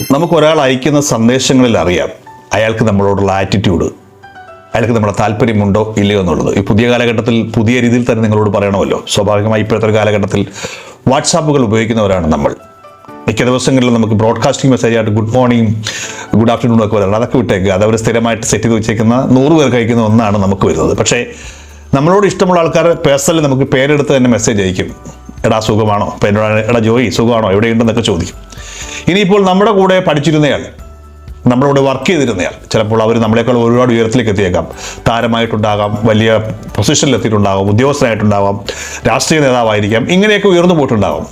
നമുക്ക് ഒരാൾ അയക്കുന്ന സന്ദേശങ്ങളിൽ അറിയാം. അയാൾക്ക് നമ്മളോടുള്ള ആറ്റിറ്റ്യൂഡ് അയാൾക്ക് നമ്മുടെ താല്പര്യമുണ്ടോ ഇല്ലയോ എന്നുള്ളത്. ഈ പുതിയ കാലഘട്ടത്തിൽ പുതിയ രീതിയിൽ തന്നെ നിങ്ങളോട് പറയണമല്ലോ. സ്വാഭാവികമായി ഇപ്പോഴത്തെ കാലഘട്ടത്തിൽ വാട്സാപ്പുകൾ ഉപയോഗിക്കുന്നവരാണ് നമ്മൾ. മിക്ക ദിവസങ്ങളിലും നമുക്ക് ബ്രോഡ്കാസ്റ്റിംഗ് മെസ്സേജ് ആയിട്ട് ഗുഡ് മോർണിംഗ് ഗുഡ് ആഫ്റ്റർനൂൺ ഒക്കെ വരണം അതൊക്കെ വിട്ടേക്കുക. അത് അവർ സ്ഥിരമായിട്ട് സെറ്റ് ചെയ്ത് വെച്ചേക്കുന്ന നൂറ് പേർ കഴിക്കുന്ന ഒന്നാണ് നമുക്ക് വരുന്നത്. പക്ഷേ നമ്മളോട് ഇഷ്ടമുള്ള ആൾക്കാർ പേഴ്സണലി നമുക്ക് പേരെടുത്ത് തന്നെ മെസ്സേജ് അയക്കും. എടാ സുഖമാണോ? എന്നോട് എടാ ജോയി സുഖമാണോ? എവിടെയുണ്ടെന്നൊക്കെ ചോദിക്കും. ഇനിയിപ്പോൾ നമ്മുടെ കൂടെ പഠിച്ചിരുന്നയാൾ നമ്മളോട് വർക്ക് ചെയ്തിരുന്നയാൾ ചിലപ്പോൾ അവർ നമ്മളെക്കാൾ ഒരുപാട് ഉയരത്തിലേക്ക് എത്തിയേക്കാം. താരമായിട്ടുണ്ടാകാം വലിയ പൊസിഷനിലെത്തിയിട്ടുണ്ടാകാം ഉദ്യോഗസ്ഥനായിട്ടുണ്ടാകാം രാഷ്ട്രീയ നേതാവായിരിക്കാം ഇങ്ങനെയൊക്കെ ഉയർന്നു പോയിട്ടുണ്ടാകും.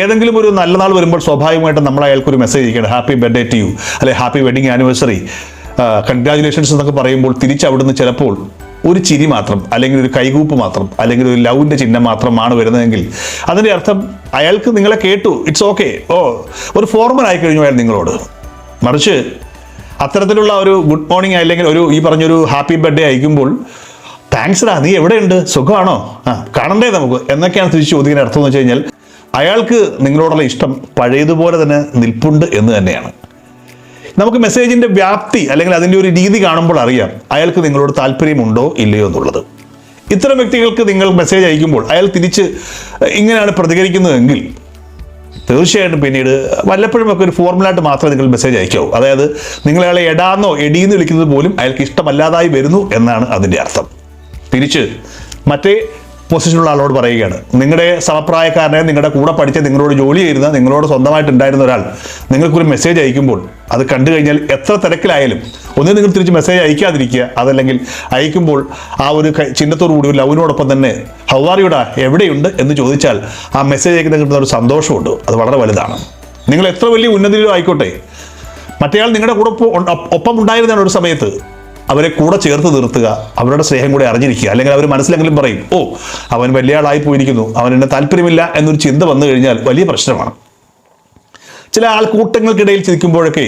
ഏതെങ്കിലും ഒരു നല്ല നാൾ വരുമ്പോൾ സ്വാഭാവികമായിട്ടും നമ്മൾ അയാൾക്കൊരു മെസ്സേജ് അയക്കണം ഹാപ്പി ബർത്ത്ഡേ ടു യു അല്ലെ ഹാപ്പി വെഡിങ് ആനിവേഴ്സറി കൺഗ്രാജുലേഷൻസ് എന്നൊക്കെ പറയുമ്പോൾ തിരിച്ചവിടുന്ന് ചിലപ്പോൾ ഒരു ചിരി മാത്രം അല്ലെങ്കിൽ ഒരു കൈകൂപ്പ് മാത്രം അല്ലെങ്കിൽ ഒരു ലവിന്റെ ചിഹ്നം മാത്രമാണ് വരുന്നതെങ്കിൽ അതിന്റെ അർത്ഥം അയാൾക്ക് നിങ്ങളെ കേട്ടു ഇറ്റ്സ് ഓക്കെ ഓ ഒരു ഫോർമൽ ആയി കഴിഞ്ഞു അയാൾ നിങ്ങളോട്. മറിച്ച് അത്തരത്തിലുള്ള ഒരു ഗുഡ് മോർണിംഗ് അല്ലെങ്കിൽ ഒരു ഈ പറഞ്ഞൊരു ഹാപ്പി ബർത്ത്ഡേ അയക്കുമ്പോൾ താങ്ക്സ് ഡാ നീ എവിടെയുണ്ട്? സുഖമാണോ? ആ കാണണ്ടേ നമുക്ക്? എന്നൊക്കെയാണ് തിരിച്ച് ചോദിക്കുന്ന അർത്ഥം എന്ന് വെച്ച് കഴിഞ്ഞാൽ അയാൾക്ക് നിങ്ങളോടുള്ള ഇഷ്ടം പഴയതുപോലെ തന്നെ നിൽപ്പുണ്ട് എന്ന് തന്നെയാണ്. നമുക്ക് മെസ്സേജിന്റെ വ്യാപ്തി അല്ലെങ്കിൽ അതിന്റെ ഒരു രീതി കാണുമ്പോൾ അറിയാം. അയാൾക്ക് നിങ്ങളോട് താല്പര്യമുണ്ടോ ഇല്ലയോ എന്നുള്ളത്. ഇത്തരം വ്യക്തികൾക്ക് നിങ്ങൾ മെസ്സേജ് അയക്കുമ്പോൾ അയാൾ തിരിച്ച് ഇങ്ങനെയാണ് പ്രതികരിക്കുന്നതെങ്കിൽ തീർച്ചയായിട്ടും പിന്നീട് വല്ലപ്പോഴും ഒക്കെ ഒരു ഫോർമുലായിട്ട് മാത്രമേ നിങ്ങൾ മെസ്സേജ് അയക്കാവൂ. അതായത് നിങ്ങളയാളെ എടാന്നോ എടീന്ന് വിളിക്കുന്നത് പോലും അയാൾക്ക് ഇഷ്ടമല്ലാതായി വരുന്നു എന്നാണ് അതിന്റെ അർത്ഥം. തിരിച്ച് മറ്റേ പൊസിഷനുള്ള ആളോട് പറയുകയാണ്. നിങ്ങളുടെ സമപ്രായക്കാരനെ നിങ്ങളുടെ കൂടെ പഠിച്ച നിങ്ങളോട് ജോലി ചെയ്യുന്ന നിങ്ങളോട് സ്വന്തമായിട്ട് ഉണ്ടായിരുന്ന ഒരാൾ നിങ്ങൾക്കൊരു മെസ്സേജ് അയക്കുമ്പോൾ അത് കണ്ടു കഴിഞ്ഞാൽ എത്ര തിരക്കിലായാലും ഒന്നേ നിങ്ങൾ തിരിച്ച് മെസ്സേജ് അയക്കാതിരിക്കുക. അതല്ലെങ്കിൽ അയക്കുമ്പോൾ ആ ഒരു ചിഹ്നത്തോടുകൂടി ചിഹ്നത്തോടു കൂടി ഒരു ലവിനോടൊപ്പം തന്നെ ഹൗവാറിയുടെ എവിടെയുണ്ട് എന്ന് ചോദിച്ചാൽ ആ മെസ്സേജ് അയക്കുന്ന കിട്ടുന്ന ഒരു സന്തോഷമുണ്ട്. അത് വളരെ വലുതാണ്. നിങ്ങൾ എത്ര വലിയ ഉന്നതിയിലും ആയിക്കോട്ടെ. മറ്റേയാൾ നിങ്ങളുടെ കൂടെ ഒപ്പം ഉണ്ടായിരുന്നാണ് ഒരു സമയത്ത്. അവരെ കൂടെ ചേർത്ത് നിർത്തുക അവരുടെ സ്നേഹം കൂടെ അറിഞ്ഞിരിക്കുക. അല്ലെങ്കിൽ അവർ മനസ്സിലെങ്കിലും പറയും ഓ അവൻ വലിയ ആളായി പോയിരിക്കുന്നു. അവൻ എന്നെ താല്പര്യമില്ല എന്നൊരു ചിന്ത വന്നു കഴിഞ്ഞാൽ വലിയ പ്രശ്നമാണ്. ചില ആൾക്കൂട്ടങ്ങൾക്കിടയിൽ ചിരിക്കുമ്പോഴൊക്കെ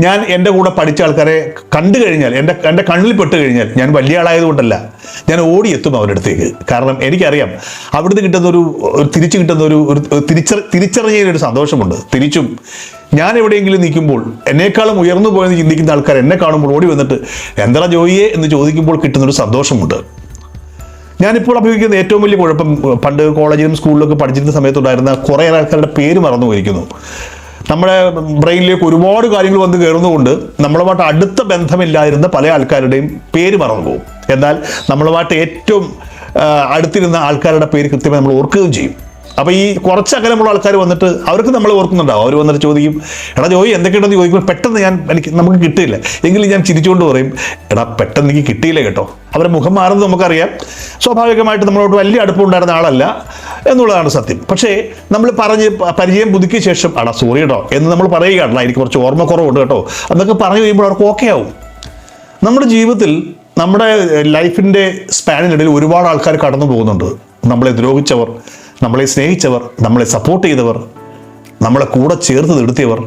ഞാൻ എന്റെ കൂടെ പഠിച്ച ആൾക്കാരെ കണ്ടു കഴിഞ്ഞാൽ എന്റെ എന്റെ കണ്ണിൽ പെട്ട് കഴിഞ്ഞാൽ ഞാൻ വലിയ ആളായതുകൊണ്ടല്ല ഞാൻ ഓടിയെത്തും അവരുടെ അടുത്തേക്ക്. കാരണം എനിക്കറിയാം അവിടുന്ന് കിട്ടുന്ന ഒരു തിരിച്ചു കിട്ടുന്ന ഒരു തിരിച്ചറി തിരിച്ചറിഞ്ഞതിന് ഒരു സന്തോഷമുണ്ട്. തിരിച്ചും ഞാൻ എവിടെയെങ്കിലും നിൽക്കുമ്പോൾ എന്നേക്കാളും ഉയർന്നു പോയെന്ന് ചിന്തിക്കുന്ന ആൾക്കാർ എന്നെ കാണുമ്പോൾ ഓടി വന്നിട്ട് എന്താ ജോയിയെ? എന്ന് ചോദിക്കുമ്പോൾ കിട്ടുന്നൊരു സന്തോഷമുണ്ട്. ഞാനിപ്പോൾ അഭിമുഖിക്കുന്ന ഏറ്റവും വലിയ കുഴപ്പം പണ്ട് കോളേജിലും സ്കൂളിലൊക്കെ പഠിച്ചിരുന്ന സമയത്തുണ്ടായിരുന്ന കുറേ ആൾക്കാരുടെ പേര് മറന്നു പോയിരിക്കുന്നു നമ്മുടെ ബ്രെയിനിലേക്ക് ഒരുപാട് കാര്യങ്ങൾ വന്ന് കയറുന്നതുകൊണ്ട് നമ്മളുമായിട്ട് അടുത്ത ബന്ധമില്ലാതിരുന്ന പല ആൾക്കാരുടെയും പേര് മറന്നു പോകും. എന്നാൽ നമ്മളുമായിട്ട് ഏറ്റവും അടുത്തിരുന്ന ആൾക്കാരുടെ പേര് കൃത്യമായി നമ്മൾ ഓർക്കുകയും ചെയ്യും. അപ്പോൾ ഈ കുറച്ച് അകലമുള്ള ആൾക്കാർ വന്നിട്ട് അവർക്ക് നമ്മൾ ഓർക്കുന്നുണ്ടാവും. അവർ വന്നിട്ട് ചോദിക്കും എടാ ജോയി എന്തൊക്കെയുണ്ടെന്ന് ചോദിക്കുമ്പോൾ പെട്ടെന്ന് ഞാൻ എനിക്ക് നമുക്ക് കിട്ടിയില്ല. എങ്കിലും ഞാൻ ചിരിച്ചുകൊണ്ട് പറയും എടാ പെട്ടെന്ന് എനിക്ക് കിട്ടിയില്ല കേട്ടോ. അവരെ മുഖം മാറുന്നത് നമുക്കറിയാം. സ്വാഭാവികമായിട്ട് നമ്മളോട് വലിയ അടുപ്പമുണ്ടായിരുന്ന ആളല്ല എന്നുള്ളതാണ് സത്യം. പക്ഷേ നമ്മൾ പറഞ്ഞ് പരിചയം പുതുക്കിയ ശേഷം അടാ സോറി കേട്ടോ. എന്ന് നമ്മൾ പറയുകയാണല്ലോ. എനിക്ക് കുറച്ച് ഓർമ്മക്കുറവുണ്ട് കേട്ടോ. എന്നൊക്കെ പറഞ്ഞു കഴിയുമ്പോൾ അവർക്ക് ഓക്കെ ആവും. നമ്മുടെ ജീവിതത്തിൽ നമ്മുടെ ലൈഫിന്റെ സ്പാനിനിടയിൽ ഒരുപാട് ആൾക്കാർ കടന്നു പോകുന്നുണ്ട്. നമ്മളെ ദ്രോഹിച്ചവർ. നമ്മളെ സ്നേഹിച്ചവർ നമ്മളെ സപ്പോർട്ട് ചെയ്തവർ നമ്മളെ കൂടെ ചേർത്ത് നിർത്തിയവർ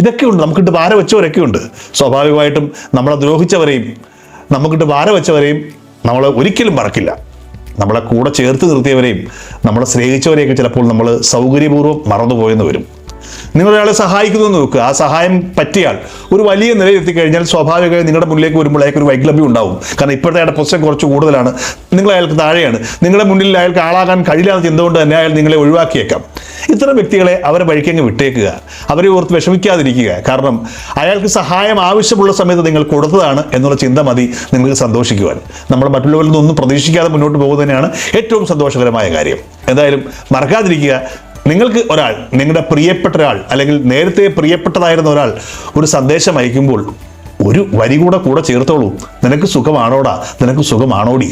ഇതൊക്കെയുണ്ട്. നമുക്കിട്ട് ഭാര വെച്ചവരൊക്കെ ഉണ്ട് സ്വാഭാവികമായിട്ടും നമ്മളെ ദ്രോഹിച്ചവരെയും നമുക്കിട്ട് ഭാര വെച്ചവരെയും നമ്മൾ ഒരിക്കലും മറക്കില്ല. നമ്മളെ കൂടെ ചേർത്ത് നിർത്തിയവരെയും നമ്മളെ സ്നേഹിച്ചവരെയൊക്കെ ചിലപ്പോൾ നമ്മൾ സൗകര്യപൂർവം മറന്നുപോയെന്ന് വരും. നിങ്ങൾ ഒരാളെ സഹായിക്കുന്നു എന്ന് നോക്കുക. ആ സഹായം പറ്റിയാൽ ഒരു വലിയ നിലയിൽ എത്തിക്കഴിഞ്ഞാൽ സ്വാഭാവികമായി നിങ്ങളുടെ മുന്നിലേക്ക് വരുമ്പോൾ അയാൾക്ക് ഉണ്ടാവും. കാരണം ഇപ്പോഴത്തെ അയാളുടെ പൊസിഷൻ കുറച്ച് കൂടുതലാണ്. നിങ്ങൾ അയാൾക്ക് താഴെയാണ്. നിങ്ങളുടെ മുന്നിൽ അയാൾക്ക് ആളാകാൻ കഴിയില്ലാത്ത ചിന്ത കൊണ്ട് തന്നെ അയാൾ നിങ്ങളെ ഒഴിവാക്കിയേക്കാം. ഇത്തരം വ്യക്തികളെ അവരെ വഴിക്കങ്ങ് വിട്ടേക്കുക. അവരെ ഓർത്ത് വിഷമിക്കാതിരിക്കുക. കാരണം അയാൾക്ക് സഹായം ആവശ്യമുള്ള സമയത്ത് നിങ്ങൾ കൊടുത്തതാണ് എന്നുള്ള ചിന്ത മതി നിങ്ങൾക്ക് സന്തോഷിക്കുവാൻ. നമ്മൾ മറ്റുള്ളവരിൽ നിന്നൊന്നും പ്രതീക്ഷിക്കാതെ മുന്നോട്ട് പോകുന്നതിനാണ് ഏറ്റവും സന്തോഷകരമായ കാര്യം. എന്തായാലും മറക്കാതിരിക്കുക. നിങ്ങൾക്ക് ഒരാൾ നിങ്ങളുടെ പ്രിയപ്പെട്ട ഒരാൾ അല്ലെങ്കിൽ നേരത്തെ പ്രിയപ്പെട്ടതായിരുന്ന ഒരാൾ ഒരു സന്ദേശം അയക്കുമ്പോൾ ഒരു വരി കൂടെ കൂടെ ചേർത്തോളൂ. നിനക്ക് സുഖമാണോടാ? നിനക്ക് സുഖമാണോടി?